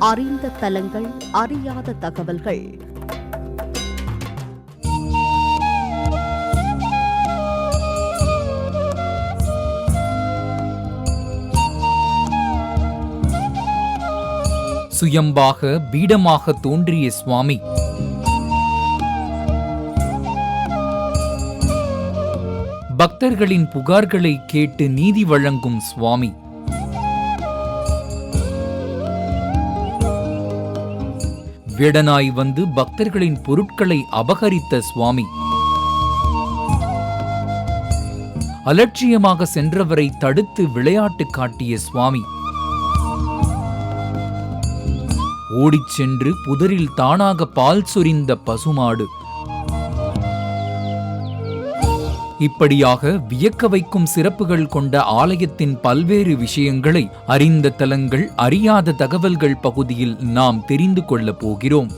அறிந்த தலங்கள் அறியாத தகவல்கள். சுயம்பாக பீடமாக தோன்றிய சுவாமி. பக்தர்களின் புகார்களை கேட்டு நீதி வழங்கும் சுவாமி. வேடனாய் வந்து பக்தர்களின் பொருட்களை அபகரித்த சுவாமி. அலட்சியமாக சென்றவரை தடுத்து விளையாட்டு காட்டிய சுவாமி. ஓடிச் சென்று புதரில் தானாக பால் சொரிந்த பசுமாடு. இப்படியாக வியக்க வைக்கும் சிறப்புகள் கொண்ட ஆலயத்தின் பல்வேறு விஷயங்களை அறிந்த தலங்கள் அறியாத தகவல்கள் பகுதியில் நாம் தெரிந்து கொள்ளப் போகிறோம்.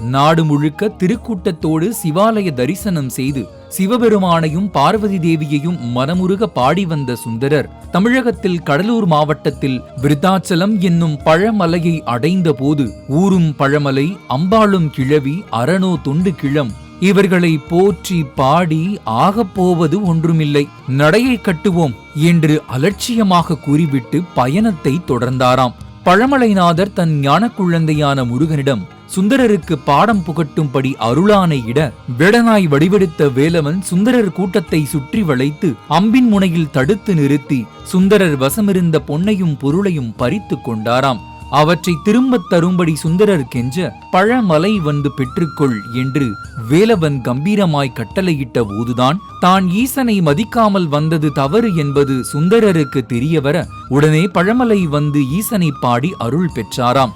நாடு முழுக்க திருக்கூட்டத்தோடு சிவாலய தரிசனம் செய்து சிவபெருமானையும் பார்வதி தேவியையும் மனமுருக பாடி வந்த சுந்தரர் தமிழகத்தில் கடலூர் மாவட்டத்தில் விருத்தாச்சலம் என்னும் பழமலையை அடைந்தபோது ஊரும் பழமலை அம்பாளும் கிழவி அரணோ தொண்டு கிழம் இவர்களை போற்றி பாடி ஆகப்போவது ஒன்றுமில்லை. நடையை கட்டுவோம் என்று அலட்சியமாக கூறிவிட்டு பயணத்தை தொடர்ந்தாராம். பழமலைநாதர் தன் ஞான குழந்தையான முருகனிடம் சுந்தரருக்கு பாடம் புகட்டும்படி அருளானை இட வேடனாய் வடிவெடுத்த வேலவன் சுந்தரர் கூட்டத்தை சுற்றி வளைத்து அம்பின் முனையில் தடுத்து நிறுத்தி சுந்தரர் வசமிருந்த பொன்னையும் பொருளையும் பறித்து கொண்டாராம். அவற்றை திரும்பத் தரும்படி சுந்தரர் கெஞ்ச பழமலை வந்து பெற்றுக்கொள் என்று வேலவன் கம்பீரமாய் கட்டளையிட்ட போதுதான் தான் ஈசனை மதிக்காமல் வந்தது தவறு என்பது சுந்தரருக்கு தெரியவர உடனே பழமலை வந்து ஈசனை பாடி அருள் பெற்றாராம்.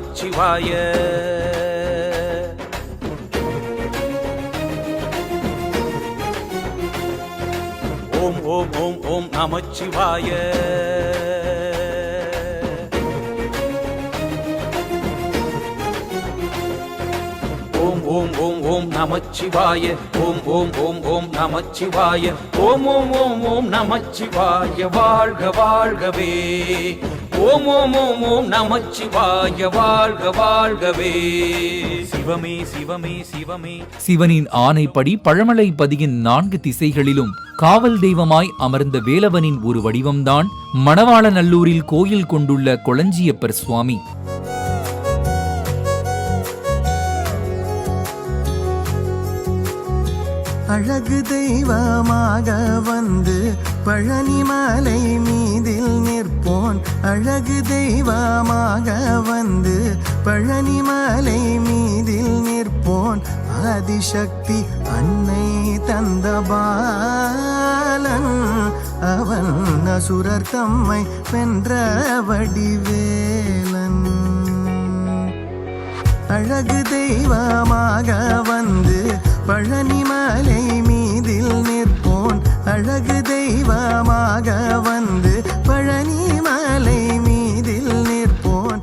நமச்சிவாய. ஓம் ஓம் ஓம் ஓம் நமச்சிவாய. ஓம் ஓம் ஓம் ஓம் நமச்சிவாய. ஓம் ஓம் ஓம் ஓம் நமச்சிவாய. ஓம் ஓம் ஓம் ஓம் நமச்சிவாய. வாழ்க வாழ்கவே. ஓம் ஓம் ஓம் ஓம் நமச்சிவாய வாழ்க வாழ்கவே. சிவமே சிவமே சிவமே. சிவனின் ஆணைப்படி பழமலை பதியின் நான்கு திசைகளிலும் காவல் தெய்வமாய் அமர்ந்த வேலவனின் ஒரு வடிவம்தான் மணவாளநல்லூரில் கோயில் கொண்டுள்ள கொளஞ்சியப்பர் சுவாமி. அழகு தெய்வமாக வந்து பழனிமலை மீதில் நிற்போன். அழகு தெய்வமாக வந்து பழனிமலை மீதில் நிற்போன். ஆதிசக்தி அன்னை தந்த பாலன் அவன் அசுரர் தம்மை வென்ற வடிவேலன். அழகு தெய்வமாக வந்து பழனிமலை மீதில் அழகு தெய்வமாக வந்து பழனி மலை மீதில் நிற்போன்.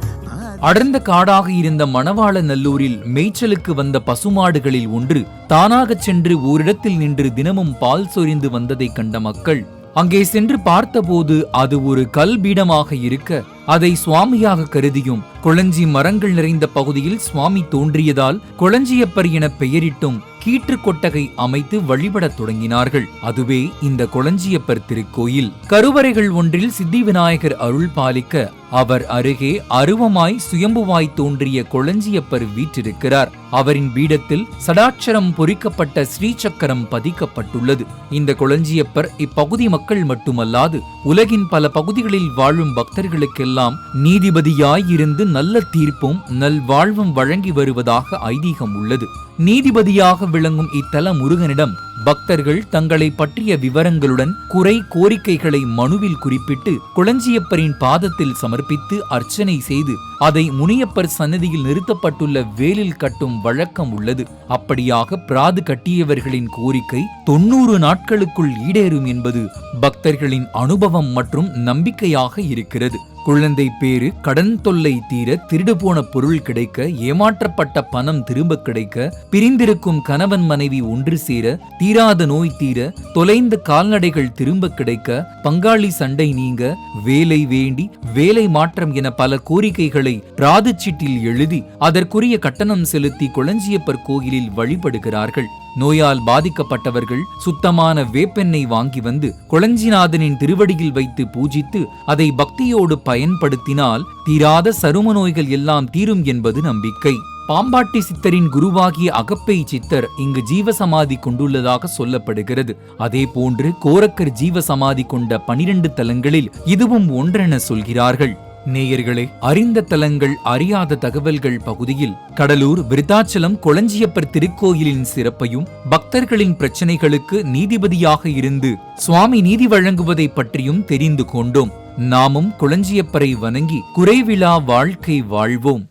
அடர்ந்த காடாக இருந்த மணவாள நல்லூரில் மேய்ச்சலுக்கு வந்த பசுமாடுகளில் ஒன்று தானாகச் சென்று ஓரிடத்தில் நின்று தினமும் பால் சொரிந்து வந்ததைக் கண்ட மக்கள் அங்கே சென்று பார்த்தபோது அது ஒரு கல் பீடமாக இருக்க அதை சுவாமியாக கருதியும். குளஞ்சி மரங்கள் நிறைந்த பகுதியில் சுவாமி தோன்றியதால் கொளஞ்சியப்பர் என பெயரிட்டும் கீற்று கொட்டகை அமைத்து வழிபடத் தொடங்கினார்கள். அதுவே இந்த குளஞ்சியப்பர் திருக்கோயில். கருவறைகள் ஒன்றில் சித்தி விநாயகர் அருள் பாலிக்க அவர் அருகே அருவமாய் சுயம்புவாய் தோன்றிய கொளஞ்சியப்பர் வீற்றிருக்கிறார். அவரின் பீடத்தில் சடாட்சரம் பொறிக்கப்பட்ட ஸ்ரீசக்கரம் பதிக்கப்பட்டுள்ளது. இந்த கொளஞ்சியப்பர் இப்பகுதி மக்கள் மட்டுமல்லாது உலகின் பல பகுதிகளில் வாழும் பக்தர்களுக்கெல்லாம் நீதிபதியாய் இருந்து நல்ல தீர்ப்பும் நல்வாழ்வும் வழங்கி வருவதாக ஐதீகம் உள்ளது. நீதிபதியாக விளங்கும் இத்தல முருகனிடம் பக்தர்கள் தங்களை பற்றிய விவரங்களுடன் குறை கோரிக்கைகளை மனுவில் குறிப்பிட்டு குளஞ்சியப்பரின் பாதத்தில் சமர்ப்பித்து அர்ச்சனை செய்து அதை முனியப்பர் சன்னதியில் நிறுத்தப்பட்டுள்ள வேலில் கட்டும் வழக்கம் உள்ளது. அப்படியாக பிராது கட்டியவர்களின் கோரிக்கை தொன்னூறு நாட்களுக்குள் ஈடேறும் என்பது பக்தர்களின் அனுபவம் மற்றும் நம்பிக்கையாக இருக்கிறது. குழந்தை பேரு கடன் தொல்லை தீர திருடு போன பொருள் கிடைக்க ஏமாற்றப்பட்ட பணம் திரும்ப கிடைக்க பிரிந்திருக்கும் கணவன் மனைவி ஒன்று சேர தீராத நோய் தீர தொலைந்த கால்நடைகள் திரும்ப கிடைக்க பங்காளி சண்டை நீங்க வேலை வேண்டி வேலை மாற்றம் என பல கோரிக்கைகளை பிராதுச்சீட்டில் எழுதி அதற்குரிய கட்டணம் செலுத்தி கொளஞ்சியப்பர் கோயிலில் வழிபடுகிறார்கள். நோயால் பாதிக்கப்பட்டவர்கள் சுத்தமான வேப்பெண்ணெய் வாங்கி வந்து குளஞ்சிநாதனின் திருவடியில் வைத்து பூஜித்து அதை பக்தியோடு பயன்படுத்தினால் தீராத சரும நோய்கள் எல்லாம் தீரும் என்பது நம்பிக்கை. பாம்பாட்டி சித்தரின் குருவாகிய அகப்பை சித்தர் இங்கு ஜீவசமாதி கொண்டுள்ளதாக சொல்லப்படுகிறது. அதே போன்று கோரக்கர் ஜீவசமாதி கொண்ட பனிரெண்டு தலங்களில் இதுவும் ஒன்றென சொல்கிறார்கள். நேயர்களே அறிந்த தலங்கள் அறியாத தகவல்கள் பகுதியில் கடலூர் விருத்தாச்சலம் கொளஞ்சியப்பர் திருக்கோயிலின் சிறப்பையும் பக்தர்களின் பிரச்சனைகளுக்கு நீதிபதியாக இருந்து சுவாமி நீதி வழங்குவதை பற்றியும் தெரிந்து கொண்டோம். நாமும் குளஞ்சியப்பரை வணங்கி குறைவிழா வாழ்க்கை வாழ்வோம்.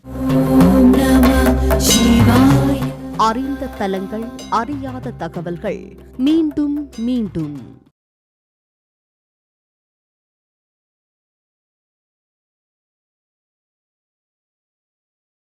அறிந்த தலங்கள் அறியாத தகவல்கள். மீண்டும் மீண்டும்.